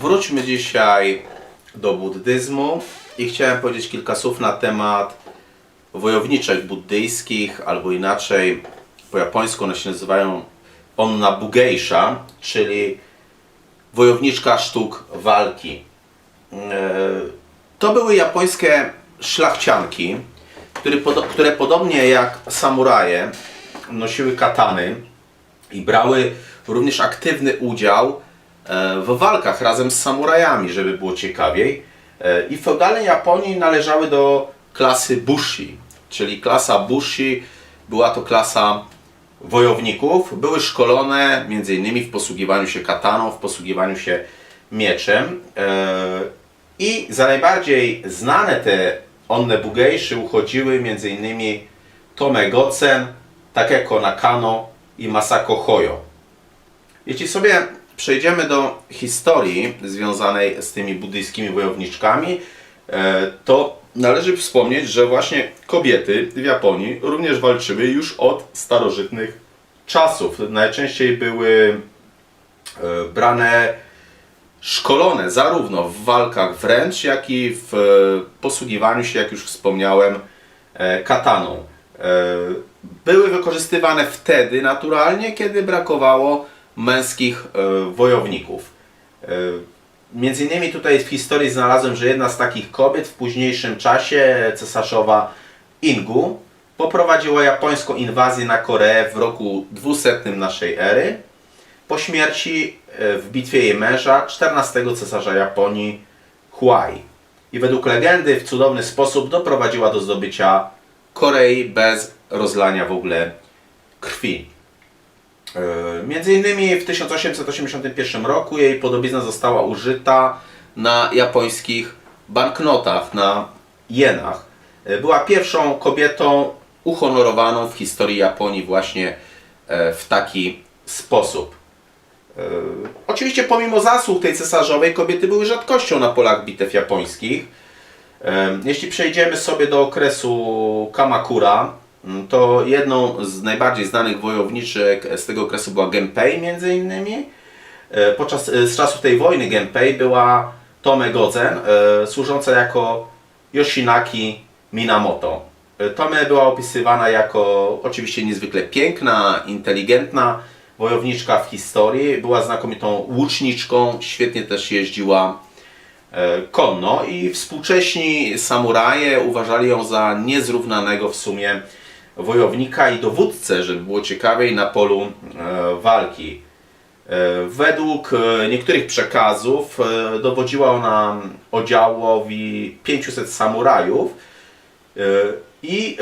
Wróćmy dzisiaj do buddyzmu i chciałem powiedzieć kilka słów na temat wojowniczek buddyjskich, albo inaczej po japońsku one się nazywają onna bugeisha, czyli wojowniczka sztuk walki. E, To były japońskie szlachcianki, które, podo- które podobnie jak samuraje nosiły katany i brały również aktywny udział w walkach razem z samurajami, żeby było ciekawiej. E, I w feudalnej Japonii należały do klasy Bushi, czyli klasa Bushi była to klasa wojowników. Były szkolone m.in. w posługiwaniu się kataną, w posługiwaniu się mieczem. E, I za najbardziej znane te onne bugejszy uchodziły m.in. Tome Gotzen, Takeko Nakano i Masako Hoyo. Jeśli sobie przejdziemy do historii związanej z tymi buddyjskimi wojowniczkami, e, to należy wspomnieć, że właśnie kobiety w Japonii również walczyły już od starożytnych czasów. Najczęściej były e, brane szkolone zarówno w walkach wręcz, jak i w e, posługiwaniu się, jak już wspomniałem, kataną. Były wykorzystywane wtedy naturalnie, kiedy brakowało męskich e, wojowników. E, Między innymi tutaj w historii znalazłem, że jedna z takich kobiet w późniejszym czasie, cesarzowa Ingu, poprowadziła japońską inwazję na Koreę w roku 200 naszej ery po śmierci e, w bitwie jej męża, 14 cesarza Japonii Huai. I według legendy w cudowny sposób doprowadziła do zdobycia Korei bez rozlania w ogóle krwi. Między innymi w 1881 roku jej podobizna została użyta na japońskich banknotach, na jenach. E, Była pierwszą kobietą uhonorowaną w historii Japonii właśnie e, w taki sposób. E, Oczywiście pomimo zasług tej cesarzowej kobiety były rzadkością na polach bitew japońskich. Jeśli przejdziemy sobie do okresu Kamakura, to jedną z najbardziej znanych wojowniczek z tego okresu była Genpei między innymi. E, Podczas e, z czasów tej wojny Genpei była Tome Gozen, e, służąca jako Yoshinaki Minamoto. Tome była opisywana jako oczywiście niezwykle piękna, inteligentna wojowniczka w historii. Była znakomitą łuczniczką, świetnie też jeździła konno i współcześni samuraje uważali ją za niezrównanego w sumie wojownika i dowódcę, żeby było ciekawiej na polu e, walki. E, Według e, niektórych przekazów dowodziła ona oddziałowi 500 samurajów i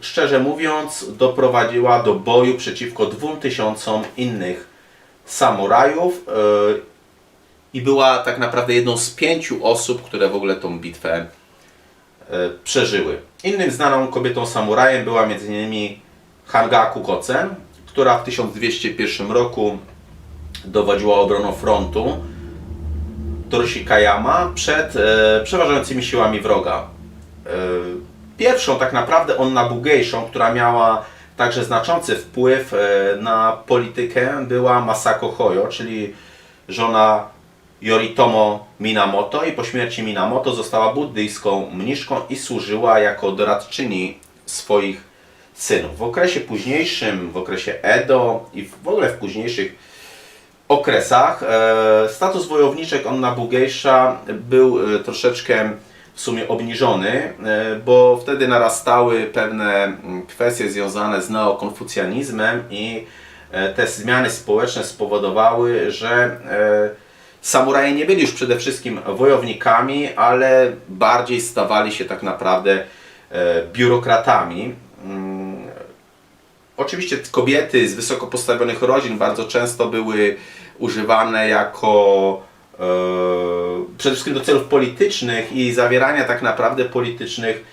szczerze mówiąc doprowadziła do boju przeciwko 2000 innych samurajów i była tak naprawdę jedną z pięciu osób, które w ogóle tą bitwę przeżyły. Innym znaną kobietą samurajem była m.in. Hangaku Kosen, która w 1201 roku dowodziła obroną frontu Toroshikayama przed e, przeważającymi siłami wroga. E, pierwszą tak naprawdę onna bugejszą, która miała także znaczący wpływ e, na politykę była Masako Hoyo, czyli żona Yoritomo Minamoto i po śmierci Minamoto została buddyjską mniszką i służyła jako doradczyni swoich synów. W okresie późniejszym, w okresie Edo i w ogóle w późniejszych okresach e, status wojowniczek Onna Bugejsza był e, troszeczkę w sumie obniżony, e, bo wtedy narastały pewne mm, kwestie związane z neokonfucjanizmem i te zmiany społeczne spowodowały, że samuraje nie byli już przede wszystkim wojownikami, ale bardziej stawali się tak naprawdę e, biurokratami. Mm, Oczywiście kobiety z wysoko postawionych rodzin bardzo często były używane jako e, przede wszystkim do celów politycznych i zawierania tak naprawdę politycznych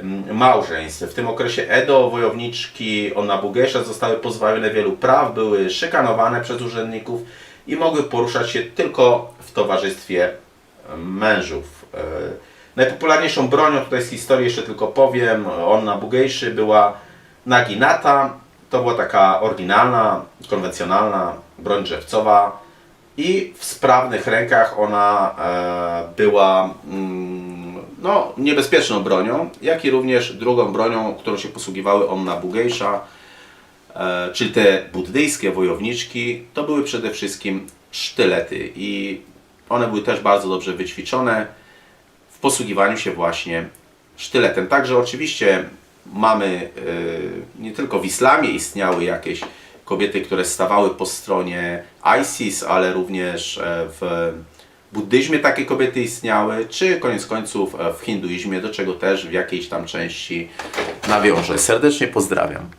mm, małżeństw. W tym okresie Edo wojowniczki Onabugesza zostały pozbawione wielu praw, były szykanowane przez urzędników i mogły poruszać się tylko w towarzystwie mężów. E, Najpopularniejszą bronią tutaj z historii jeszcze tylko powiem, Onna Bugejszy była Naginata. To była taka oryginalna, konwencjonalna broń drzewcowa. i w sprawnych rękach ona e, była mm, no, niebezpieczną bronią, jak i również drugą bronią, którą się posługiwały Onna Bugejsza, e, czyli te buddyjskie wojowniczki, to były przede wszystkim sztylety i one były też bardzo dobrze wyćwiczone w posługiwaniu się właśnie sztyletem. Także oczywiście mamy e, nie tylko w islamie istniały jakieś kobiety, które stawały po stronie ISIS, ale również e, w buddyzmie takie kobiety istniały, czy koniec końców e, w hinduizmie, do czego też w jakiejś tam części nawiążę. Serdecznie pozdrawiam.